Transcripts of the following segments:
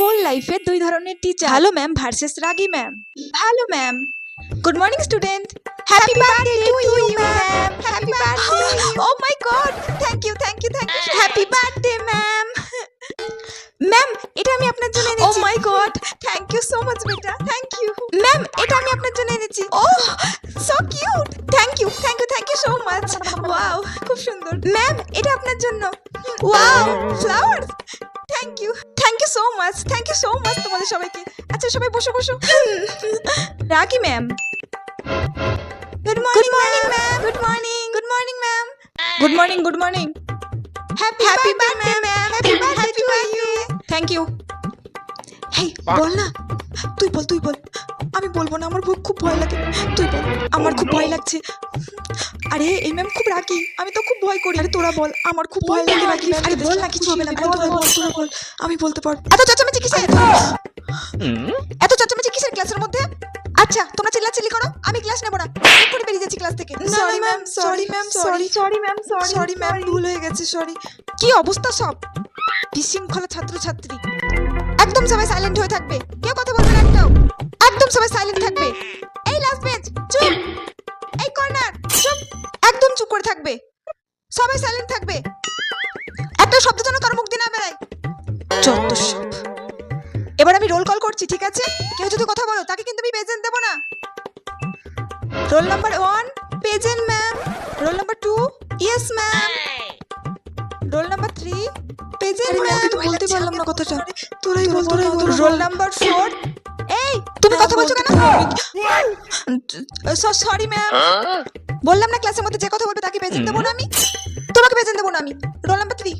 School লাইফে দুই ধরনের টিচার ভালো ম্যাম ভার্সেস রাগী ম্যাম ভালো ma'am good morning student happy birthday to you ma'am happy birthday oh my god thank you thank you thank you happy birthday ma'am ma'am এটা আমি আপনার জন্য এনেছি। ও my god thank you so much বেটা thank you ma'am এটা আমি আপনার জন্য এনেছি। ও so cute thank you thank you thank you so much wow খুব সুন্দর। ম্যাম এটা আপনার জন্য। Wow flowers thank you thank you so much thank you so much তোমাদের সবাইকে। আচ্ছা সবাই বসো বসো। Rakhi ma'am good morning ma'am good morning good morning ma'am good morning good morning happy happy birthday ma'am happy birthday to you thank you hey বল না। তুই বল তুই বল। আমি বলব না আমার খুব ভয় লাগে। তুই বল আমার খুব ভয় লাগছে। আরে এই ম্যাম খুব রাগি। আমি তো খুব ভয় করি। আরে তোরা বল। আমার খুব ভয় লাগে রাগি আরে বল না কিছু হবে না। বল তোরা বল তোরা বল। আমি বলতে পারব। এত চেঁচামেচি কিসের? এত চেঁচামেচি কিসের ক্লাসের মধ্যে? আচ্ছা তোমরা চিল্লাচিল্লি করো। আমি ক্লাস নেব না। এক্ষুনি বেরিয়ে যাচ্ছি ক্লাস থেকে। Sorry ma'am sorry ma'am sorry sorry ma'am sorry sorry ma'am ভুল হয়ে গেছে সরি কি অবস্থা সব? বিশৃঙ্খলা ছাত্রছাত্রী। একদম সবাই সাইলেন্ট হয়ে থাকবে। কেউ কথা বলবে না একটাও। একদম সবাই সাইলেন্ট থাকবে। সবাই সাইলেন্ট থাকবে। একটা শব্দ যেন কারও মুখ দিয়ে না বেরায়। যত এবার আমি রোল কল করছি ঠিক আছে? কেউ যদি কথা বলো তাকে কিন্তু আমি প্রেজেন্ট দেবো না। Roll number one present ma'am roll number two yes ma'am roll number three present ma'am বলতে পারলাম না কথাটা। তোরাই বল তোরাই বল। রোল নাম্বার ফোর এই তুমি কথা বলছো কেন? সরি ম্যাম বললাম না ক্লাসের মধ্যে যে কথা বলবে তাকে প্রেজেন্ট দেবো না আমি তোমাকে প্রেজেন্ট দেবো না আমি রোল নাম্বার থ্রি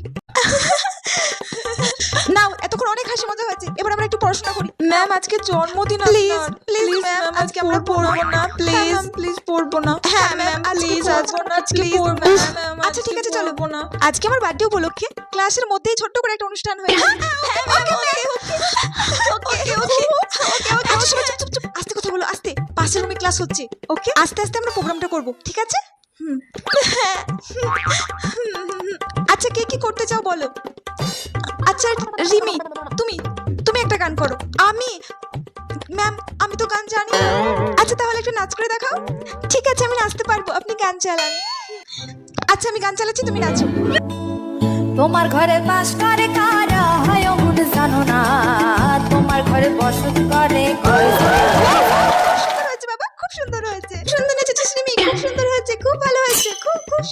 নাও এতক্ষণ অনেক হাসি মজা হয়েছে এবার আমরা একটু পড়াশোনা করি ম্যাম আজকে জন্মদিন প্লিজ প্লিজ ম্যাম আজকে আমরা পড়ব না প্লিজ প্লিজ পড়ব না হ্যাঁ ম্যাম প্লিজ আজকে পড়ব না আচ্ছা ঠিক আছে চলো না আজকে আমার বার্থডে উপলক্ষে ক্লাসের মধ্যেই ছোট্ট করে একটা অনুষ্ঠান হয়েছে ওকে ওকে ওকে ওকে ওকে আস্তে পাশের রুমে ক্লাস হচ্ছে ওকে আস্তে আস্তে আমরা প্রোগ্রামটা করব, ঠিক আছে। আচ্ছা কে কি করতে চাও বলো? আচ্ছা রিমি, তুমি তুমি একটা গান করো। আমি ম্যাম আমি তো গান জানি আচ্ছা তাহলে একটু নাচ করে দেখাও। ঠিক আছে, আমি নাচতে পারব, আপনি গান চালান। আচ্ছা আমি গান চালাচ্ছি, তুমি নাচো। তোমার ঘরে বাস করে কারা? হয় জানো না। তোমার ঘরে বসত করে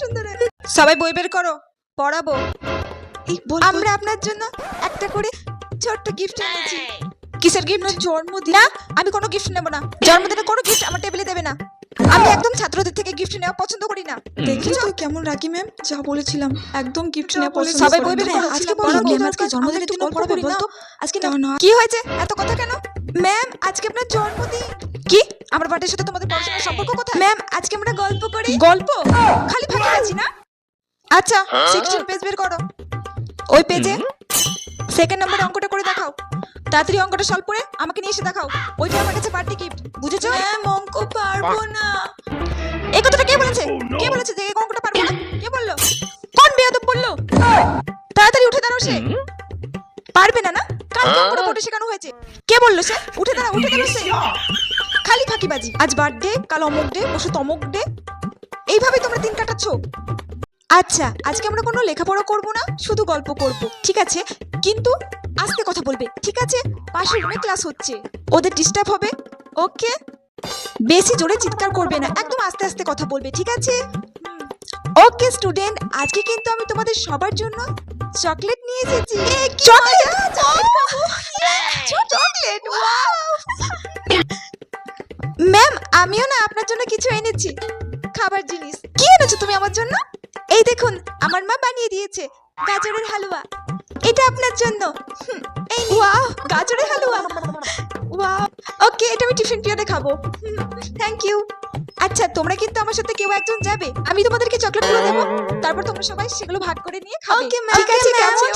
সুন্দর সবাই বই বের করো পড়াবো। আমরা আপনার জন্য একটা করে ছোট্ট গিফট এনেছি। কিসের গিফট জন্মদিন না আমি কোনো গিফট নেব না। জন্মদিনে কোনো গিফট আমার টেবিলে দেবে না। আমি একদম ছাত্রদের থেকে গিফট নেওয়া পছন্দ করি না। দেখলি তো কেমন রাখি ম্যাম যা বলেছিলাম। একদম গিফট নেওয়া পছন্দ সবাই বই বের করো আজকে পড়াবো, ম্যাম আজকে আজকে জন্মদিনের জন্মদিনের দিন দিন পড়াবো বলতো? আজকে না। কি হয়েছে? এত কথা কেন? ম্যাম আজকে আপনার জন্মদিন। কি? আমার বার্থডের সাথে তোমাদের পড়াশোনার সম্পর্ক কোথায়? ম্যাম আজকে আমরা গল্প করি। গল্প? খালি ফাঁকি আছি না? আচ্ছা সিক্সটিন পেজ বের করো। ওই পেজে সেকেন্ড নাম্বার অঙ্কটা করে দেখাও। তাড়াতাড়ি অঙ্কটা সলভ করে আমাকে নিয়ে এসে দেখাও। ওইটা আমার কাছে বার্থডে গিফট বুঝেছ? ম্যাম অঙ্ক পারব না। এই কথাটা কে বলেছে? কে বলেছে যে অঙ্কটা পারব না? কে বলল? কোন বেয়াদব বলল? তাড়াতাড়ি উঠে দাঁড়াও সে। পারবে না না? কাল অঙ্কটা পড়ে শেখানো হয়েছে। কে বলল সে? উঠে দাঁড়াও উঠে দাঁড়াও সে। খালি ফাঁকিবাজি। আজ বার্থডে কাল অমুক ডে পরশু তমুক ডে এইভাবে তোমরা দিন কাটাচ্ছ? আচ্ছা আজকে আমরা কোনো লেখাপড়া করব না শুধু গল্প করব ঠিক আছে? কিন্তু আস্তে কথা বলবে ঠিক আছে? পাশের রুমে ক্লাস হচ্ছে। ওদের ডিস্টার্ব হবে। ওকে বেশি জোরে চিৎকার করবে না একদম আস্তে আস্তে কথা বলবে ঠিক আছে? ওকে স্টুডেন্ট আজকে কিন্তু আমি তোমাদের সবার জন্য চকলেট নিয়ে এসেছি। চকলেট চকলেট আমিও না আপনার জন্য কিছু এনেছি। খাবার জিনিস। কি এনেছো তুমি আমার জন্য? এই দেখুন আমার মা বানিয়ে দিয়েছে গাজরের হালুয়া। এটা আপনার জন্য। এই ওয়াও গাজরের হালুয়া। ওয়াও। ওকে এটা আমি টিফিন পিরিয়ডে খাব। থ্যাংক ইউ আচ্ছা তোমরা কিন্তু আমার সাথে কেউ একজন যাবে। আমি তোমাদেরকে চকলেটগুলো দেবো। তারপর তোমরা সবাই সেগুলো ভাগ করে নিয়ে খাবে। ঠিক আছে ঠিক আছে